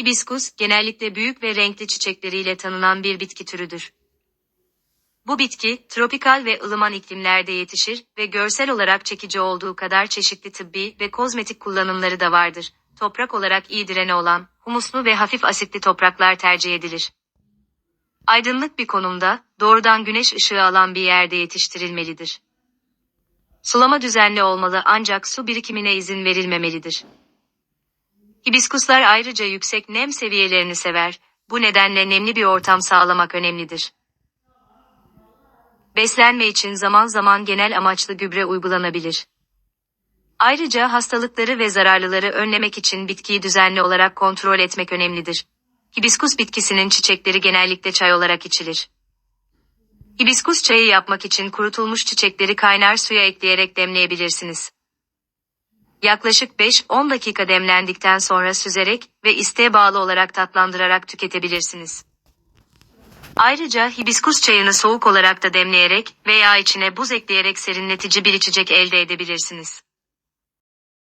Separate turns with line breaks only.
Hibiskus, genellikle büyük ve renkli çiçekleriyle tanınan bir bitki türüdür. Bu bitki, tropikal ve ılıman iklimlerde yetişir ve görsel olarak çekici olduğu kadar çeşitli tıbbi ve kozmetik kullanımları da vardır. Toprak olarak iyi direne olan, humuslu ve hafif asitli topraklar tercih edilir. Aydınlık bir konumda, doğrudan güneş ışığı alan bir yerde yetiştirilmelidir. Sulama düzenli olmalı ancak su birikimine izin verilmemelidir. Hibiskuslar ayrıca yüksek nem seviyelerini sever, bu nedenle nemli bir ortam sağlamak önemlidir. Beslenme için zaman zaman genel amaçlı gübre uygulanabilir. Ayrıca hastalıkları ve zararlıları önlemek için bitkiyi düzenli olarak kontrol etmek önemlidir. Hibiskus bitkisinin çiçekleri genellikle çay olarak içilir. Hibiskus çayı yapmak için kurutulmuş çiçekleri kaynar suya ekleyerek demleyebilirsiniz. Yaklaşık 5-10 dakika demlendikten sonra süzerek ve isteğe bağlı olarak tatlandırarak tüketebilirsiniz. Ayrıca hibiskus çayını soğuk olarak da demleyerek veya içine buz ekleyerek serinletici bir içecek elde edebilirsiniz.